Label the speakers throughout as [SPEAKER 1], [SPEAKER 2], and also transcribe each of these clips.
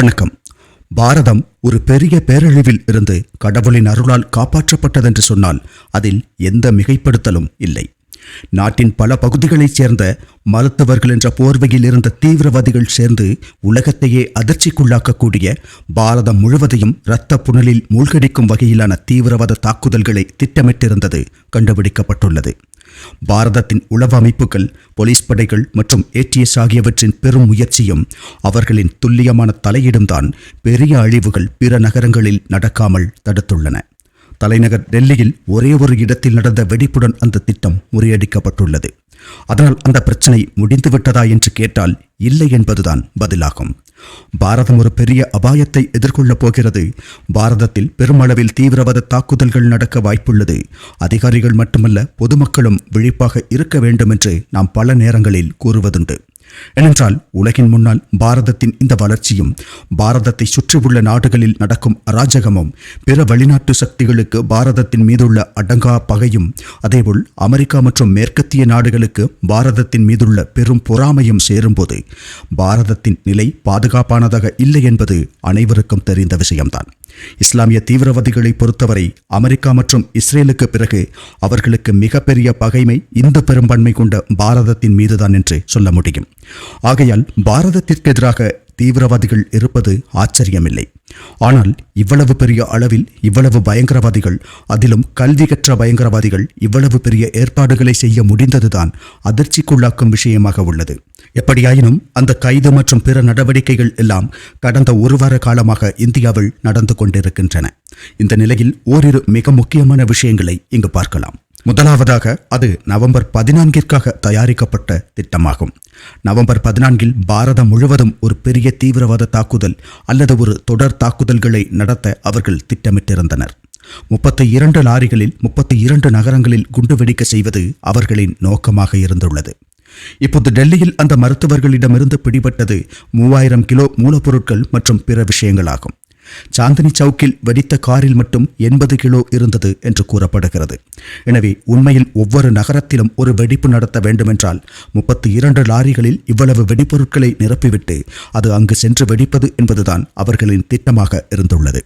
[SPEAKER 1] வணக்கம். பாரதம் ஒரு பெரிய பேரழிவில் இருந்து கடவுளின் அருளால் காப்பாற்றப்பட்டதென்று சொன்னால் அதில் எந்த மிகைப்படுத்தலும் இல்லை. நாட்டின் பல பகுதிகளைச் சேர்ந்த மருத்துவர்கள் என்ற போர்வையில் இருந்த தீவிரவாதிகள் சேர்ந்து உலகத்தையே அதிர்ச்சிக்குள்ளாக்கக்கூடிய பாரதம் முழுவதையும் இரத்த புனலில் மூழ்கடிக்கும் வகையிலான தீவிரவாத தாக்குதல்களை திட்டமிட்டிருந்தது கண்டுபிடிக்கப்பட்டுள்ளது. பாரதத்தின் உளவு அமைப்புகள் போலீஸ் படைகள் மற்றும் ஏடிஎஸ் ஆகியவற்றின் பெரும் முயற்சியும் அவர்களின் துல்லியமான தலையீடும் தான் பெரிய அழிவுகள் பிற நகரங்களில் நடக்காமல் தடுத்துள்ளன. தலைநகர் டெல்லியில் ஒரே ஒரு இடத்தில் நடந்த வெடிப்புடன் அந்த திட்டம் முறியடிக்கப்பட்டுள்ளது. அதனால் அந்த பிரச்சனை முடிந்துவிட்டதா என்று கேட்டால் இல்லை என்பதுதான் பதிலாகும். பாரதம் ஒரு பெரிய அபாயத்தை எதிர்கொள்ளப் போகிறது. பாரதத்தில் பெருமளவில் தீவிரவாத தாக்குதல்கள் நடக்க வாய்ப்புள்ளது. அதிகாரிகள் மட்டுமல்ல பொதுமக்களும் விழிப்பாக இருக்க வேண்டும் என்று நாம் பல நேரங்களில் கூறுவதுண்டு. ஏனென்றால் உலகின் முன்னால் பாரதத்தின் இந்த வளர்ச்சியும் பாரதத்தை சுற்றியுள்ள நாடுகளில் நடக்கும் அராஜகமும் பிற வெளிநாட்டு சக்திகளுக்கு பாரதத்தின் மீதுள்ள அடங்கா பகையும் அதேபோல் அமெரிக்கா மற்றும் மேற்கத்திய நாடுகளுக்கு பாரதத்தின் மீதுள்ள பெரும் பொறாமையும் சேரும்போது பாரதத்தின் நிலை பாதுகாப்பானதாக இல்லை என்பது அனைவருக்கும் தெரிந்த விஷயம்தான். இஸ்லாமிய தீவிரவாதிகளை பொறுத்தவரை அமெரிக்கா மற்றும் இஸ்ரேலுக்கு பிறகு அவர்களுக்கு மிகப்பெரிய பகைமை இந்து பெரும்பான்மை கொண்ட பாரதத்தின் மீதுதான் என்று சொல்ல முடியும். ஆகையால் பாரதத்திற்கு எதிராக தீவிரவாதிகள் இருப்பது ஆச்சரியமில்லை. ஆனால் இவ்வளவு பெரிய அளவில் இவ்வளவு பயங்கரவாதிகள் அதிலும் கல்வி கற்ற பயங்கரவாதிகள் இவ்வளவு பெரிய ஏற்பாடுகளை செய்ய முடிந்ததுதான் அதிர்ச்சிக்குள்ளாக்கும் விஷயமாக உள்ளது. எப்படியாயினும் அந்த கைது மற்றும் பிற நடவடிக்கைகள் எல்லாம் கடந்த ஒரு வார காலமாக இந்தியாவில் நடந்து கொண்டிருக்கின்றன. இந்த நிலையில் ஓரிரு மிக முக்கியமான விஷயங்களை இங்கு பார்க்கலாம். முதலாவதாக அது நவம்பர் பதினான்கிற்காக தயாரிக்கப்பட்ட திட்டமாகும். நவம்பர் பதினான்கில் பாரதம் முழுவதும் ஒரு பெரிய தீவிரவாத தாக்குதல் அல்லது ஒரு தொடர் தாக்குதல்களை நடத்த அவர்கள் திட்டமிட்டிருந்தனர். முப்பத்தி இரண்டு லாரிகளில் முப்பத்தி இரண்டு நகரங்களில் குண்டுவெடிக்க செய்வது அவர்களின் நோக்கமாக இருந்துள்ளது. இப்போது டெல்லியில் அந்த மருத்துவர்களிடமிருந்து பிடிபட்டது மூவாயிரம் கிலோ மூலப்பொருட்கள் மற்றும் பிற விஷயங்களாகும். சாந்தினி சவுக்கில் வெடித்த காரில் மட்டும் எண்பது கிலோ இருந்தது என்று கூறப்படுகிறது. எனவே உண்மையில் ஒவ்வொரு நகரத்திலும் ஒரு வெடிப்பு நடத்த வேண்டுமென்றால் முப்பத்தி இரண்டு லாரிகளில் இவ்வளவு வெடிப்பொருட்களை நிரப்பிவிட்டு அது அங்கு சென்று வெடிப்பது என்பதுதான் அவர்களின் திட்டமாக இருந்துள்ளது.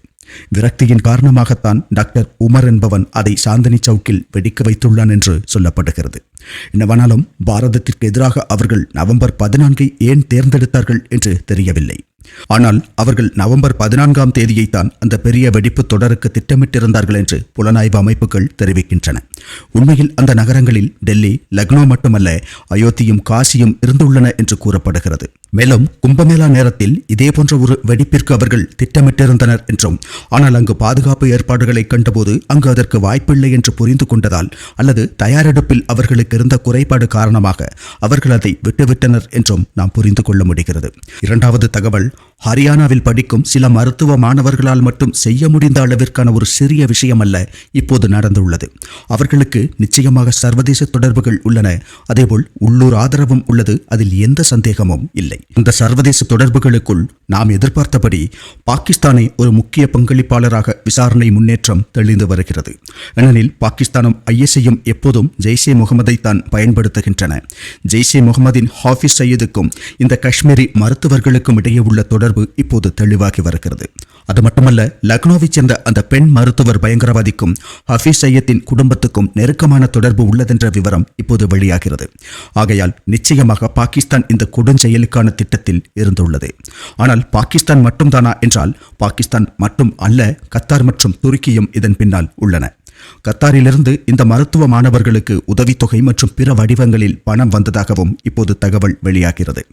[SPEAKER 1] விரக்தியின் காரணமாகத்தான் டாக்டர் உமர் என்பவன் அதை சாந்தினி சவுக்கில் வெடிக்க வைத்துள்ளான் என்று சொல்லப்படுகிறது. என்னவானாலும் பாரதத்திற்கு எதிராக அவர்கள் நவம்பர் பதினான்கை ஏன் தேர்ந்தெடுத்தார்கள் என்று தெரியவில்லை. ஆனால் அவர்கள் நவம்பர் பதினான்காம் தேதியைத்தான் அந்த பெரிய வெடிப்பு தொடருக்கு திட்டமிட்டிருந்தார்கள் என்று புலனாய்வு அமைப்புகள் தெரிவிக்கின்றன. உண்மையில் அந்த நகரங்களில் டெல்லி லக்னோ மட்டுமல்ல அயோத்தியும் காசியும் இருந்துள்ளன என்று கூறப்படுகிறது. மேலும் கும்பமேளா நேரத்தில் இதேபோன்ற ஒரு வெடிப்பிற்கு அவர்கள் திட்டமிட்டிருந்தனர் என்றும் ஆனால் அங்கு பாதுகாப்பு ஏற்பாடுகளை கண்டபோது அங்கு அதற்கு வாய்ப்பில்லை என்று புரிந்து கொண்டதால் அல்லது தயாரெடுப்பில் அவர்களுக்கு இருந்த குறைபாடு காரணமாக அவர்கள் அதை விட்டுவிட்டனர் என்றும் நாம் புரிந்து கொள்ள முடிகிறது. இரண்டாவது தகவல் ஹரியானாவில் படிக்கும் சில மருத்துவ மாணவர்களால் மட்டும் செய்ய முடிந்த அளவிற்கான ஒரு சிறிய விஷயம் அல்ல இப்போது நடந்துள்ளது. அவர்களுக்கு நிச்சயமாக சர்வதேச தொடர்புகள் உள்ளன. அதேபோல் உள்ளூர் ஆதரவும் உள்ளது. அதில் எந்த சந்தேகமும் இல்லை. இந்த சர்வதேச தொடர்புகளுக்குள் நாம் எதிர்பார்த்தபடி பாகிஸ்தானை ஒரு முக்கிய பங்களிப்பாளராக விசாரணை முன்னேற்றம் தெளிந்து வருகிறது. ஏனெனில் பாகிஸ்தானும் ஐஎஸ்ஐயும் எப்போதும் ஜெய்ஷே முகமதை தான் பயன்படுத்துகின்றன. ஜெய்ஷே முகமதின் ஹாஃபிஸ் சையதுக்கும் இந்த காஷ்மீரி மருத்துவர்களுக்கும் இடையே உள்ள தொடர்பு இப்போது தெளிவாகி வருகிறது. அது மட்டுமல்ல லக்னோவைச் சேர்ந்த அந்த பெண் மருத்துவர் பயங்கரவாதிக்கும் ஹஃபீஸ் சையத்தின் குடும்பத்துக்கும் நெருக்கமான தொடர்பு உள்ளதென்ற விவரம் இப்போது வெளியாகிறது. ஆகையால் நிச்சயமாக பாகிஸ்தான் இந்த கொடுஞ்செயலுக்கான திட்டத்தில் இருந்துள்ளது. ஆனால் பாகிஸ்தான் மட்டும்தானா என்றால் பாகிஸ்தான் மட்டும் அல்ல கத்தார் மற்றும் துருக்கியும் இதன் பின்னால் உள்ளன. கத்தாரிலிருந்து இந்த மருத்துவ மாணவர்களுக்கு உதவித்தொகை மற்றும் பிற வடிவங்களில் பணம் வந்ததாகவும் இப்போது தகவல் வெளியாகிறது.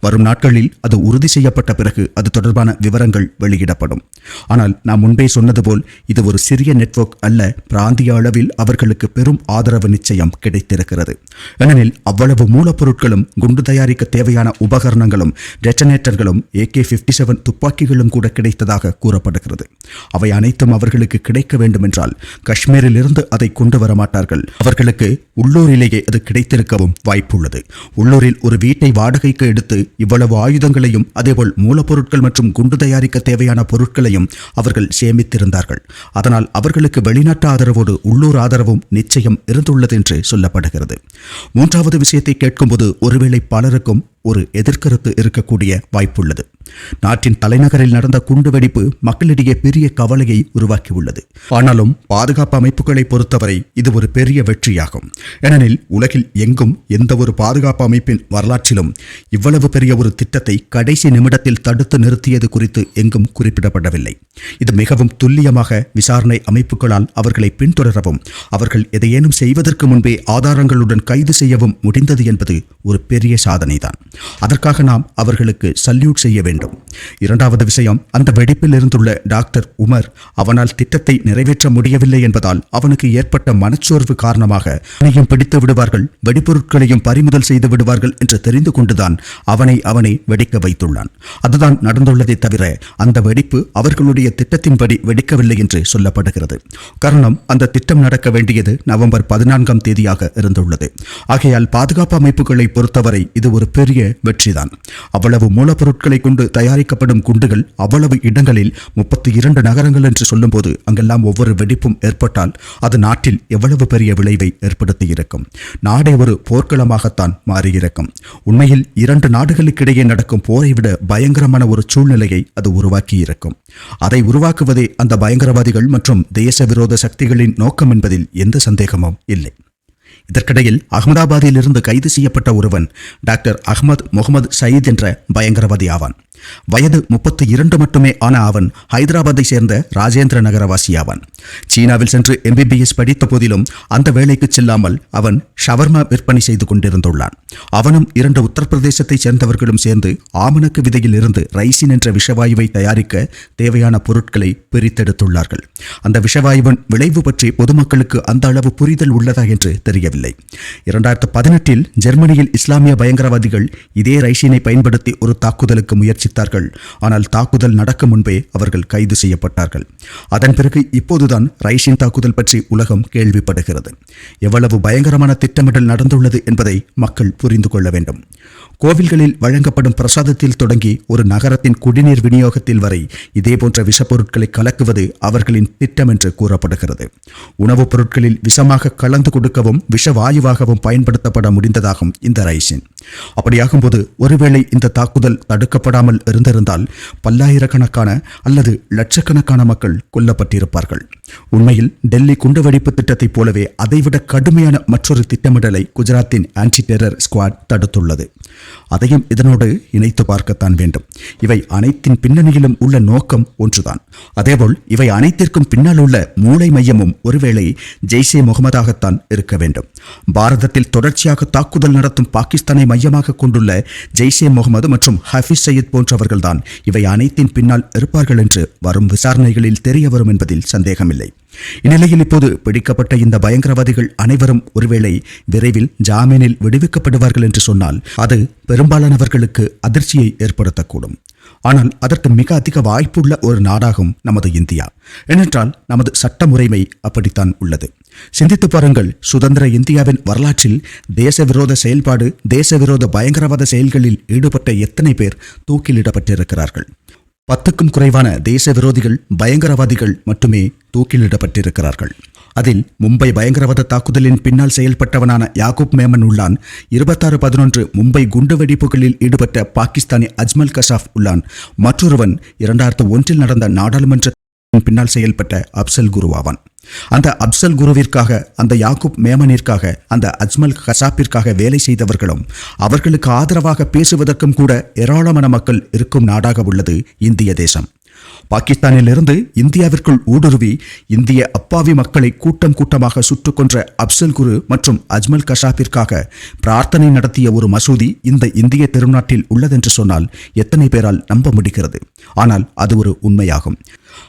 [SPEAKER 1] வரும் நாட்களில் அது உறுதி செய்யப்பட்ட பிறகு அது தொடர்பான விவரங்கள் வெளியிடப்படும். ஆனால் நான் முன்பே சொன்னது போல் இது ஒரு சிறிய நெட்வொர்க் அல்ல பிராந்திய அளவில் அவர்களுக்கு பெரும் ஆதரவு நிச்சயம் கிடைத்திருக்கிறது. ஏனெனில் அவ்வளவு மூலப்பொருட்களும் குண்டு தயாரிக்க தேவையான உபகரணங்களும் டெட்டனேட்டர்களும் ஏகே பிப்டி செவன் துப்பாக்கிகளும் கூட கிடைத்ததாக கூறப்படுகிறது. அவை அனைத்தும் அவர்களுக்கு கிடைக்க வேண்டுமென்றால் காஷ்மீரில் இருந்து அதை கொண்டு வர மாட்டார்கள் அவர்களுக்கு உள்ளூரிலேயே அது கிடைத்திருக்கவும் வாய்ப்புள்ளது. உள்ளூரில் ஒரு வீட்டை வாடகைக்கு எடுத்து இவ்வளவு ஆயுதங்களையும் அதேபோல் மூலப்பொருட்கள் மற்றும் குண்டு தயாரிக்க தேவையான பொருட்களையும் அவர்கள் சேமித்திருந்தார்கள். அதனால் அவர்களுக்கு வெளிநாட்டு ஆதரவோடு உள்ளூர் ஆதரவும் நிச்சயம் இருந்துள்ளது என்று சொல்லப்படுகிறது. மூன்றாவது விஷயத்தை கேட்கும்போது ஒருவேளை பலருக்கும் ஒரு எதிர்கருத்து இருக்கக்கூடிய வாய்ப்புள்ளது. நாட்டின் தலைநகரில் நடந்த குண்டுவெடிப்பு மக்களிடையே பெரிய கவலையை உருவாக்கியுள்ளது. ஆனாலும் பாதுகாப்பு அமைப்புகளை பொறுத்தவரை இது ஒரு பெரிய வெற்றியாகும். ஏனெனில் உலகில் எங்கும் எந்த ஒரு பாதுகாப்பு அமைப்பின் வரலாற்றிலும் இவ்வளவு பெரிய ஒரு திட்டத்தை கடைசி நிமிடத்தில் தடுத்து நிறுத்தியது குறித்து எங்கும் குறிப்பிடப்படவில்லை. இது மிகவும் துல்லியமாக விசாரணை அமைப்புகளால் அவர்களை பின்தொடரவும் அவர்கள் எதையேனும் செய்வதற்கு முன்பே ஆதாரங்களுடன் கைது செய்யவும் முடிந்தது என்பது ஒரு பெரிய சாதனைதான். அதற்காக நாம் அவர்களுக்கு சல்யூட் செய்ய வேண்டும். வேண்டும். இரண்டாவது விஷயம் அந்த வெடிப்பில் இருந்துள்ள டாக்டர் உமர் அவனால் திட்டத்தை நிறைவேற்ற முடியவில்லை என்பதால் அவனுக்கு ஏற்பட்ட மனச்சோர்வு காரணமாக அவனையும் பிடித்து விடுவார்கள் வெடிப்பொருட்களையும் பறிமுதல் செய்து விடுவார்கள் என்று தெரிந்து கொண்டுதான் அவனை அவனை வெடிக்க வைத்துள்ளான். அதுதான் நடந்துள்ளதை தவிர அந்த வெடிப்பு அவர்களுடைய திட்டத்தின்படி வெடிக்கவில்லை என்று சொல்லப்படுகிறது. காரணம் அந்த திட்டம் நடக்க வேண்டியது நவம்பர் பதினான்காம் தேதியாக இருந்துள்ளது. ஆகையால் பாதுகாப்பு அமைப்புகளை பொறுத்தவரை இது ஒரு பெரிய வெற்றிதான். அவ்வளவு மூலப்பொருட்களை கொண்டு தயாரிக்கப்படும் குண்டுகள் அவ்வளவு இடங்களில் முப்பத்தி இரண்டு நகரங்கள் என்று சொல்லும்போது அங்கெல்லாம் ஒவ்வொரு வெடிப்பும் ஏற்பட்டால் அது நாட்டில் எவ்வளவு பெரிய விளைவை ஏற்படுத்தியிருக்கும். நாடே ஒரு போர்க்களமாகத்தான் மாறியிருக்கும். உண்மையில் இரண்டு நாடுகளுக்கிடையே நடக்கும் போரை விட பயங்கரமான ஒரு சூழ்நிலையை அது உருவாக்கியிருக்கும். அதை உருவாக்குவதே அந்த பயங்கரவாதிகள் மற்றும் தேச விரோத சக்திகளின் நோக்கம் என்பதில் எந்த சந்தேகமும் இல்லை. இதற்கிடையில் அகமதாபாத்தில் இருந்து கைது செய்யப்பட்ட ஒருவன் டாக்டர் அகமது முகமது சயீத் என்ற பயங்கரவாதி ஆவான். வயது முப்பத்தி இரண்டு மட்டுமே ஆன அவன் ஹைதராபாத்தை சேர்ந்த ராஜேந்திர நகரவாசி ஆவான் சீனாவில் சென்று எம்பிபிஎஸ் படித்த போதிலும் அந்த வேலைக்கு செல்லாமல் அவன் ஷவர்மா விற்பனை செய்து கொண்டிருந்துள்ளான். அவனும் இரண்டு உத்தரப்பிரதேசத்தைச் சேர்ந்தவர்களும் சேர்ந்து ஆமணக்கு விதையில் இருந்து ரைசின் என்ற விஷவாயுவை தயாரிக்க தேவையான பொருட்களை பிரித்தெடுத்துள்ளார்கள். அந்த விஷவாயுவின் விளைவு பற்றி பொதுமக்களுக்கு அந்த அளவு புரிதல் உள்ளதா என்று தெரியவில்லை. இரண்டாயிரத்து பதினெட்டில் ஜெர்மனியில் இஸ்லாமிய பயங்கரவாதிகள் இதே ரைசினை பயன்படுத்தி ஒரு தாக்குதலுக்கு முயற்சி முயற்சித்தார்கள் ஆனால் தாக்குதல் நடக்கும் முன்பே அவர்கள் கைது செய்யப்பட்டார்கள். அதன் பிறகு இப்போதுதான் ரைஷின் தாக்குதல் பற்றி உலகம் கேள்விப்படுகிறது. எவ்வளவு பயங்கரமான திட்டமிடல் நடந்துள்ளது என்பதை மக்கள் புரிந்து கொள்ள வேண்டும். கோவில்களில் வழங்கப்படும் பிரசாதத்தில் தொடங்கி ஒரு நகரத்தின் குடிநீர் விநியோகத்தில் வரை இதேபோன்ற விஷப்பொருட்களை கலக்குவது அவர்களின் திட்டம் என்று கூறப்படுகிறது. உணவுப் பொருட்களில் விஷமாக கலந்து கொடுக்கவும் விஷவாயுவாகவும் பயன்படுத்தப்பட முடிந்ததாகும் இந்த ரைசின் அப்படியாகும்போது ஒருவேளை இந்த தாக்குதல் தடுக்கப்படாமல் இருந்திருந்தால் பல்லாயிரக்கணக்கான அல்லது லட்சக்கணக்கான மக்கள் கொல்லப்பட்டிருப்பார்கள். உண்மையில் டெல்லி குண்டுவெடிப்பு திட்டத்தைப் போலவே அதைவிட கடுமையான மற்றொரு திட்டமிடலை குஜராத்தின் ஆன்டி டெரர் ஸ்குவாட் தடுத்துள்ளது. அதையும் இதனோடு இணைத்து பார்க்கத்தான் வேண்டும். இவை அனைத்தின் பின்னணியிலும் உள்ள நோக்கம் ஒன்றுதான். அதேபோல் இவை அனைத்திற்கும் பின்னால் உள்ள மூளை மையமும் ஒருவேளை ஜெய்ஷே முகமதாகத்தான் இருக்க வேண்டும். பாரதத்தில் தொடர்ச்சியாக தாக்குதல் நடத்தும் பாகிஸ்தானை மையமாக கொண்டுள்ள ஜெய்ஷே முகமது மற்றும் ஹஃபீஸ் சையத் போன்றவர்கள்தான் இவை அனைத்தின் பின்னால் இருப்பார்கள் என்று வரும் விசாரணைகளில் தெரிய வரும் என்பதில் சந்தேகமில்லை. முடியவில்லை இந்நிலையில் இப்போது பிடிக்கப்பட்ட இந்த பயங்கரவாதிகள் அனைவரும் ஒருவேளை விரைவில் ஜாமீனில் விடுவிக்கப்படுவார்கள் என்று சொன்னால் அது பெரும்பாலானவர்களுக்கு அதிர்ச்சியை ஏற்படுத்தக்கூடும். ஆனால் அதற்கு மிக அதிக வாய்ப்புள்ள ஒரு நாடாகும் நமது இந்தியா. ஏனென்றால் நமது சட்ட முறைமை அப்படித்தான் உள்ளது. சிந்தித்து பாருங்கள் சுதந்திர இந்தியாவின் வரலாற்றில் தேச விரோத செயல்பாடு தேச விரோத பயங்கரவாத செயல்களில் ஈடுபட்ட எத்தனை பேர் தூக்கிலிடப்பட்டிருக்கிறார்கள். பத்துக்கும் குறைவான தேச விரோதிகள் பயங்கரவாதிகள் மட்டுமே தூக்கிலிடப்பட்டிருக்கிறார்கள். அதில் மும்பை பயங்கரவாத தாக்குதலின் பின்னால் செயல்பட்டவனான யாகூப் மேமன் உள்ளான் இருபத்தாறு பதினொன்று மும்பை குண்டுவெடிப்புகளில் ஈடுபட்ட பாகிஸ்தானி அஜ்மல் கசாப் உள்ளான். மற்றொருவன் இரண்டாயிரத்து ஒன்றில் நடந்த நாடாளுமன்ற பின்னால் செயல்பட்ட அப்சல் குருவாவான். அந்த அப்சல் குருவிற்காக அந்த யாக்குப் மேமனிற்காக அந்த அஜ்மல் கசாப்பிற்காக வேலை செய்தவர்களும் அவர்களுக்கு ஆதரவாக பேசுவதற்கும் கூட ஏராளமான மக்கள் இருக்கும் நாடாக உள்ளது இந்திய தேசம். பாகிஸ்தானிலிருந்து இந்தியாவிற்குள் ஊடுருவி இந்திய அப்பாவி மக்களை கூட்டம் கூட்டமாக சுட்டுக் கொன்ற அப்சல் குரு மற்றும் அஜ்மல் கஷாப்பிற்காக பிரார்த்தனை நடத்திய ஒரு மசூதி இந்த இந்திய திருநாட்டில் உள்ளதென்று சொன்னால் எத்தனை பேரால் நம்ப முடிகிறது? ஆனால் அது ஒரு உண்மையாகும்.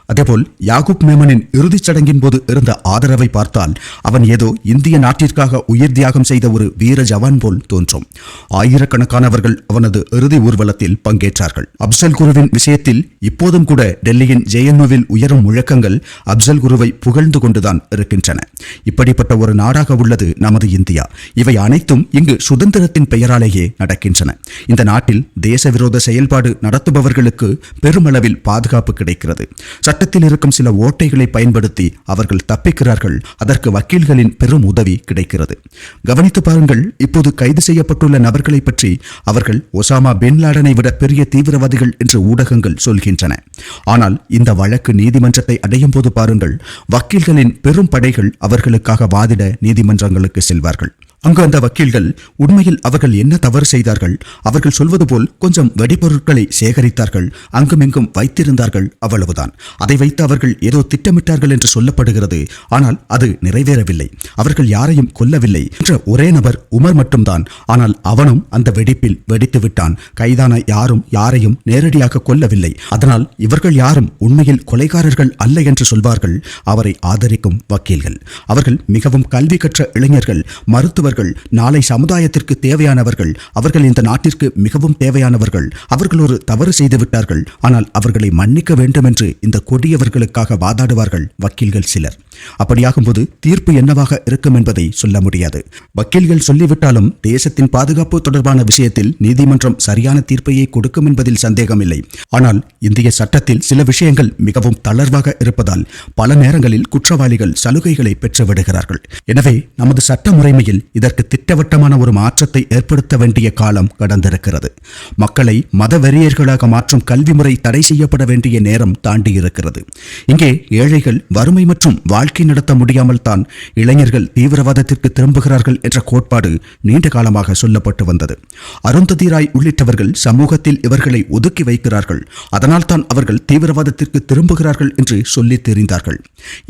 [SPEAKER 1] அதேபோல் யாகூப் மேமனின் இறுதிச் சடங்கின் போது இருந்த ஆதரவை பார்த்தால் அவன் ஏதோ இந்திய நாட்டிற்காக உயிர் தியாகம் செய்த ஒரு வீர ஜவான் போல் தோன்றும். ஆயிரக்கணக்கானவர்கள் அவனது இறுதி ஊர்வலத்தில் பங்கேற்றார்கள். அப்சல் குருவின் விஷயத்தில் இப்போதும் கூட டெல்லியின் ஜேஎன்யூவில் உயரும் முழக்கங்கள் அப்சல் குருவை புகழ்ந்து கொண்டுதான் இருக்கின்றன. இப்படிப்பட்ட ஒரு நாடாக உள்ளது நமது இந்தியா. இவை அனைத்தும் இங்கு சுதந்திரத்தின் பெயராலேயே நடக்கின்றன. இந்த நாட்டில் தேச விரோத செயல்பாடு நடத்துபவர்களுக்கு பெருமளவில் பாதுகாப்பு கிடைக்கிறது. சட்டத்தில் இருக்கும் சில ஓட்டைகளை பயன்படுத்தி அவர்கள் தப்பிக்கிறார்கள். அதற்கு வக்கீல்களின் பெரும் உதவி கிடைக்கிறது. கவனித்து பாருங்கள் இப்போது கைது செய்யப்பட்டுள்ள நபர்களை பற்றி அவர்கள் ஒசாமா பின் லாடனை விட பெரிய தீவிரவாதிகள் என்று ஊடகங்கள் சொல்கின்றன. ஆனால் இந்த வழக்கு நீதிமன்றத்தை அடையும் போது பாருங்கள் வக்கீல்களின் பெரும் படைகள் அவர்களுக்காக வாதிட நீதிமன்றங்களுக்கு செல்வார்கள். அங்கு அந்த வக்கீல்கள் உண்மையில் அவர்கள் என்ன தவறு செய்தார்கள்? அவர்கள் சொல்வது போல் கொஞ்சம் வெடிபொருட்களை சேகரித்தார்கள் அங்குமிங்கும் வைத்திருந்தார்கள் அவ்வளவுதான். அதை வைத்து அவர்கள் ஏதோ திட்டமிட்டார்கள் என்று சொல்லப்படுகிறது ஆனால் அது நிறைவேறவில்லை. அவர்கள் யாரையும் கொல்லவில்லை. என்ற ஒரே நபர் உமர் மட்டும்தான். ஆனால் அவனும் அந்த வெடிப்பில் வெடித்து விட்டான். கைதான யாரும் யாரையும் நேரடியாக கொல்லவில்லை. அதனால் இவர்கள் யாரும் உண்மையில் கொலைகாரர்கள் அல்ல என்று சொல்வார்கள் அவரை ஆதரிக்கும் வக்கீல்கள். அவர்கள் மிகவும் கல்வி கற்ற இளைஞர்கள் மருத்துவ மருத்துவர்கள் நாளை சமுதாயத்திற்கு தேவையானவர்கள் அவர்கள் இந்த நாட்டிற்கு மிகவும் தேவையானவர்கள். அவர்கள் ஒரு தவறு செய்து விட்டார்கள் ஆனால் அவர்களை மன்னிக்க வேண்டும் என்று இந்த கொடியவர்களுக்காக வாதாடுவார்கள் வக்கீல்கள் சிலர். அப்படியாகும்போது தீர்ப்பு என்னவாக இருக்கும் என்பதை சொல்ல முடியாது. வக்கீல்கள் சொல்லிவிட்டாலும் தேசத்தின் பாதுகாப்பு தொடர்பான விஷயத்தில் நீதிமன்றம் சரியான தீர்ப்பையை கொடுக்கும் என்பதில் சந்தேகமில்லை. ஆனால் இந்திய சட்டத்தில் சில விஷயங்கள் மிகவும் தளர்வாக இருப்பதால் பல நேரங்களில் குற்றவாளிகள் சலுகைகளை பெற்றுவிடுகிறார்கள் எனவே நமது சட்ட முறைமையில் இதற்கு திட்டவட்டமான ஒரு மாற்றத்தை ஏற்படுத்த வேண்டிய காலம் கடந்திருக்கிறது. மக்களை மத வெறியர்களாக மாற்றும் கல்வி முறை தடை செய்யப்பட வேண்டிய நேரம் தாண்டி இருக்கிறது இங்கே ஏழைகள் வறுமை மற்றும் வாழ்க்கை நடத்த முடியாமல் தான் இளைஞர்கள் தீவிரவாதத்திற்கு திரும்புகிறார்கள் என்ற கோட்பாடு நீண்ட காலமாக சொல்லப்பட்டு வந்தது. அருந்ததி ராய் உள்ளிட்டவர்கள் சமூகத்தில் இவர்களை ஒதுக்கி வைக்கிறார்கள். அதனால் தான் அவர்கள் தீவிரவாதத்திற்கு திரும்புகிறார்கள் என்று சொல்லி தெரிந்தார்கள்.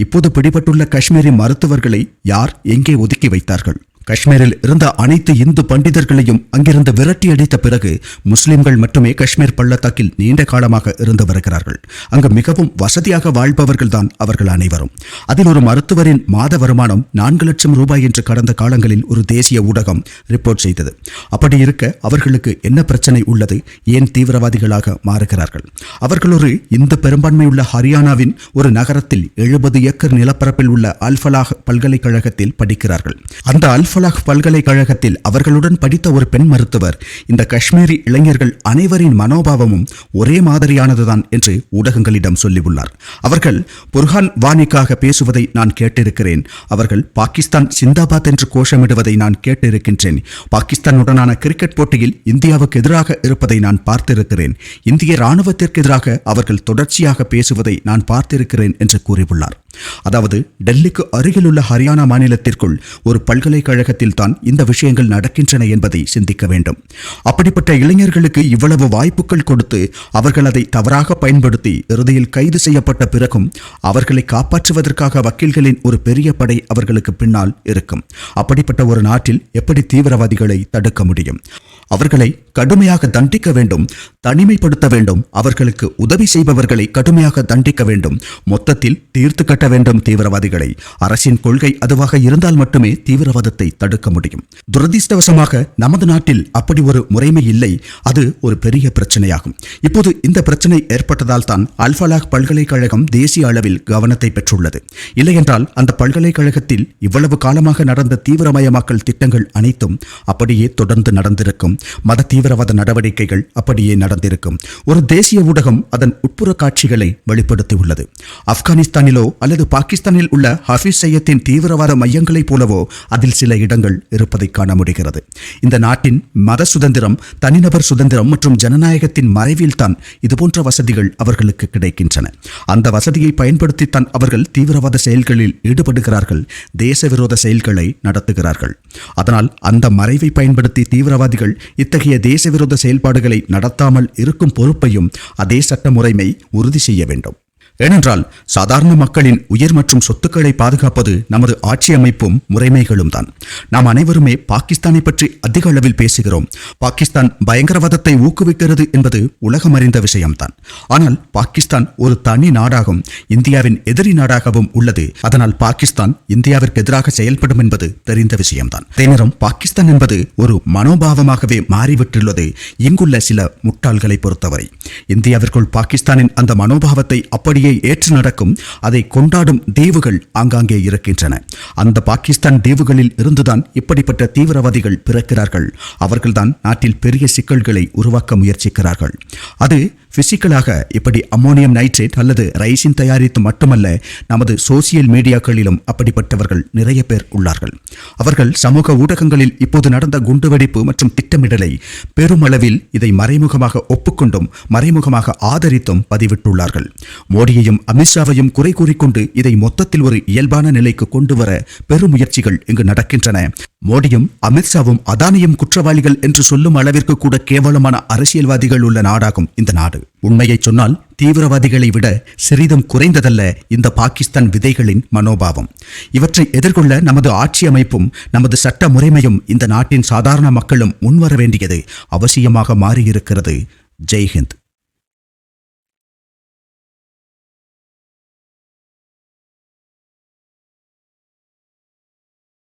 [SPEAKER 1] இப்போது பிடிபட்டுள்ள காஷ்மீரி மருத்துவர்களை யார் எங்கே ஒதுக்கி வைத்தார்கள்? காஷ்மீரில் இருந்த அனைத்து இந்து பண்டிதர்களையும் அங்கிருந்து விரட்டி அடித்த பிறகு முஸ்லிம்கள் மட்டுமே காஷ்மீர் பள்ளத்தாக்கில் நீண்ட காலமாக இருந்து வருகிறார்கள். அங்கு மிகவும் வசதியாக வாழ்பவர்கள்தான் அவர்கள் அனைவரும். அதில் ஒரு மருத்துவரின் மாத வருமானம் நான்கு லட்சம் ரூபாய் என்று கடந்த காலங்களில் ஒரு தேசிய ஊடகம் ரிப்போர்ட் செய்தது. அப்படி இருக்க அவர்களுக்கு என்ன பிரச்சனை உள்ளது? ஏன் தீவிரவாதிகளாக மாறுகிறார்கள்? அவர்கள் ஒரு இந்து பெரும்பான்மையுள்ள ஹரியானாவின் ஒரு நகரத்தில் எழுபது ஏக்கர் நிலப்பரப்பில் உள்ள அல்ஃபலாஹ் பல்கலைக்கழகத்தில் படிக்கிறார்கள். அந்த அல்ஃபலாஹ் பல்கலைக்கழகத்தில் அவர்களுடன் படித்த ஒரு பெண் மருத்துவர். இந்த காஷ்மீரி இளைஞர்கள் அனைவரின் மனோபாவமும் ஒரே மாதிரியானதுதான் என்று ஊடகங்களிடம் சொல்லியுள்ளார். அவர்கள் புர்ஹான் வானிக்காக பேசுவதை நான் கேட்டிருக்கிறேன். அவர்கள் பாகிஸ்தான் சிந்தாபாத் என்று கோஷமிடுவதை நான் கேட்டிருக்கின்றேன். பாகிஸ்தானுடனான கிரிக்கெட் போட்டியில் இந்தியாவுக்கு எதிராக இருப்பதை நான் பார்த்திருக்கிறேன். இந்திய ராணுவத்திற்கு எதிராக அவர்கள் தொடர்ச்சியாக பேசுவதை நான் பார்த்திருக்கிறேன் என்று கூறியுள்ளார். அதாவது டெல்லிக்கு அருகிலுள்ள ஹரியானா மாநிலத்திற்குள் ஒரு பல்கலைக்கழகத்தில் தான் இந்த விஷயங்கள் நடக்கின்றன என்பதை சிந்திக்க வேண்டும். அப்படிப்பட்ட இளைஞர்களுக்கு இவ்வளவு வாய்ப்புகள் கொடுத்து அவர்கள் அதை தவறாக பயன்படுத்தி இறுதியில் கைது செய்யப்பட்ட பிறகும் அவர்களை காப்பாற்றுவதற்காக வக்கீல்களின் ஒரு பெரிய படை அவர்களுக்கு பின்னால் இருக்கும். அப்படிப்பட்ட ஒரு நாட்டில் எப்படி தீவிரவாதிகளை தடுக்க முடியும்? அவர்களை கடுமையாக தண்டிக்க வேண்டும் தனிமைப்படுத்த வேண்டும். அவர்களுக்கு உதவி செய்பவர்களை கடுமையாக தண்டிக்க வேண்டும். மொத்தத்தில் தீர்த்து கட்ட வேண்டும் தீவிரவாதிகளை. அரசின் கொள்கை அதுவாக இருந்தால் மட்டுமே தீவிரவாதத்தை தடுக்க முடியும். துரதிர்ஷ்டவசமாக நமது நாட்டில் அப்படி ஒரு முறைமை இல்லை. அது ஒரு பெரிய பிரச்சனையாகும். இப்போது இந்த பிரச்சனை ஏற்பட்டதால் தான் அல்ஃபலாக் பல்கலைக்கழகம் தேசிய அளவில் கவனத்தை பெற்றுள்ளது. இல்லையென்றால் அந்த பல்கலைக்கழகத்தில் இவ்வளவு காலமாக நடந்த தீவிரமயமாக்கல் திட்டங்கள் அனைத்தும் அப்படியே தொடர்ந்து நடந்திருக்கும். மத தீவிரவாத நடவடிக்கைகள் அப்படியே நடந்திருக்கும். ஒரு தேசிய ஊடகம் அதன் உட்புற காட்சிகளை வெளிப்படுத்தியுள்ளது. ஆப்கானிஸ்தானிலோ அல்லது பாகிஸ்தானில் உள்ள ஹஃபீஸ் சையத்தின் தீவிரவாத மையங்களைப் போலவோ அதில் சில இடங்கள் இருப்பதை காண முடிகிறது. இந்த நாட்டின் மத சுதந்திரம் தனிநபர் சுதந்திரம் மற்றும் ஜனநாயகத்தின் மறைவில்தான் இதுபோன்ற வசதிகள் அவர்களுக்கு கிடைக்கின்றன. அந்த வசதியை பயன்படுத்தித்தான் அவர்கள் தீவிரவாத செயல்களில் ஈடுபடுகிறார்கள் தேச விரோத செயல்களை நடத்துகிறார்கள். அதனால் அந்த மறைவை பயன்படுத்தி தீவிரவாதிகள் இத்தகைய தேசவிரோத செயல்பாடுகளை நடத்தாமல் இருக்கும் பொறுப்பையும் அதே சட்ட முறைமை உறுதி செய்ய வேண்டும். ஏனென்றால் சாதாரண மக்களின் உயிர் மற்றும் சொத்துக்களை பாதுகாப்பது நமது ஆட்சி அமைப்பும் முறைமைகளும் தான். நாம் அனைவருமே பாகிஸ்தானை பற்றி அதிக அளவில் பேசுகிறோம். பாகிஸ்தான் பயங்கரவாதத்தை ஊக்குவிக்கிறது என்பது உலகம் அறிந்த விஷயம்தான். ஆனால் பாகிஸ்தான் ஒரு தனி நாடாகும் இந்தியாவின் எதிரி நாடாகவும் உள்ளது. அதனால் பாகிஸ்தான் இந்தியாவிற்கு எதிராக செயல்படும் என்பது தெரிந்த விஷயம்தான். அதே நேரம் பாகிஸ்தான் என்பது ஒரு மனோபாவமாகவே மாறிவிட்டுள்ளது. இங்குள்ள சில முட்டாள்களை பொறுத்தவரை இந்தியாவிற்குள் பாகிஸ்தானின் அந்த மனோபாவத்தை அப்படியே ஏற்று நடக்கும் அதை கொண்டாடும் தீவுகள் ஆங்காங்கே இருக்கின்றன. அந்த பாகிஸ்தான் தீவுகளில் இருந்துதான் இப்படிப்பட்ட தீவிரவாதிகள் பிறக்கிறார்கள். அவர்கள்தான் நாட்டில் பெரிய சிக்கல்களை உருவாக்க முயற்சிக்கிறார்கள். அது பிசிக்கலாக இப்படி அம்மோனியம் நைட்ரேட் அல்லது ரைசின் தயாரித்து மட்டுமல்ல நமது சோசியல் மீடியாக்களிலும் அப்படிப்பட்டவர்கள் நிறைய பேர் உள்ளார்கள். அவர்கள் சமூக ஊடகங்களில் இப்போது நடந்த குண்டுவெடிப்பு மற்றும் திட்டமிடலை பெருமளவில் இதை மறைமுகமாக ஒப்புக்கொண்டும் மறைமுகமாக ஆதரித்தும் பதிவிட்டுள்ளார்கள். மோடியையும் அமித்ஷாவையும் குறை கூறிக்கொண்டு இதை மொத்தத்தில் ஒரு இயல்பான நிலைக்கு கொண்டு வர பெருமுயற்சிகள் இங்கு நடக்கின்றன. மோடியும் அமித்ஷாவும் அதானியும் குற்றவாளிகள் என்று சொல்லும் அளவிற்கு கூட கேவலமான அரசியல்வாதிகள் உள்ள நாடாகும் இந்த நாடு. உண்மையை சொன்னால் தீவிரவாதிகளை விட சிறிதும் குறைந்ததல்ல இந்த பாகிஸ்தான் விதைகளின் மனோபாவம். இவற்றை எதிர்கொள்ள நமது ஆட்சி அமைப்பும் நமது சட்ட முறைமையும் இந்த நாட்டின் சாதாரண மக்களும் முன்வர வேண்டியது அவசியமாக மாறியிருக்கிறது. ஜெய்ஹிந்த்.